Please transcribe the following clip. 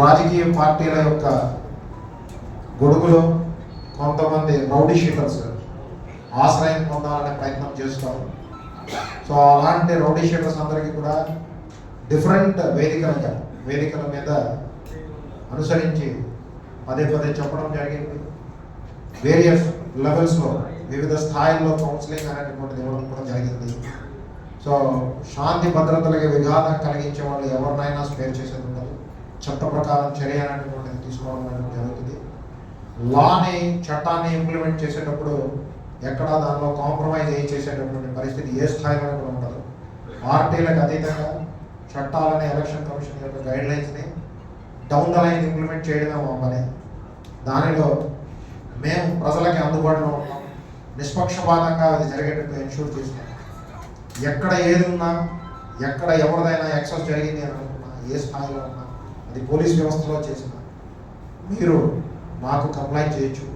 రాజకీయ పార్టీల యొక్క గొడుగులో కొంతమంది రౌడీ షీటర్స్ ఆశ్రయం పొందాలనే ప్రయత్నం చేస్తారు సో అలాంటి రౌడీ షీటర్స్ అందరికీ కూడా డిఫరెంట్ వేదికలుగా వేదికల మీద అనుసరించి పదే పదే చెప్పడం జరిగింది. వేరియస్ లెవెల్స్లో వివిధ స్థాయిల్లో కౌన్సిలింగ్ అనేటువంటిది ఇవ్వడం కూడా జరిగింది. సో శాంతి భద్రతలకి విఘాతం కలిగించే వాళ్ళు ఎవరినైనా స్పేర్ చేసేది ఉండదు. చట్ట ప్రకారం చర్య అనేటువంటిది తీసుకోవడం అనేది జరుగుతుంది. లాని చట్టాన్ని ఇంప్లిమెంట్ చేసేటప్పుడు ఎక్కడ దానిలో కాంప్రమైజ్ అయ్యి చేసేటటువంటి పరిస్థితి ఏ స్థాయిలో కూడా ఉండదు. పార్టీలకు అతీతంగా చట్టాలని ఎలక్షన్ కమిషన్ యొక్క గైడ్ లైన్స్ని డౌన్ ద లైన్ ఇంప్లిమెంట్ చేయడమే మా పని. దానిలో మేము ప్రజలకి అందుబాటులో ఉన్నాం. నిష్పక్షపాతంగా అది జరిగేటట్టు ఎన్షూర్ చేసినాం ఎక్కడ ఏది ఉన్నా ఎక్కడ ఎవరిదైనా ఎక్సెస్ జరిగింది అని అనుకున్నా ఏ స్థాయిలో ఉన్నా అది పోలీస్ వ్యవస్థలో చేసిన. మీరు మాకు కంప్లైంట్ చేయొచ్చు.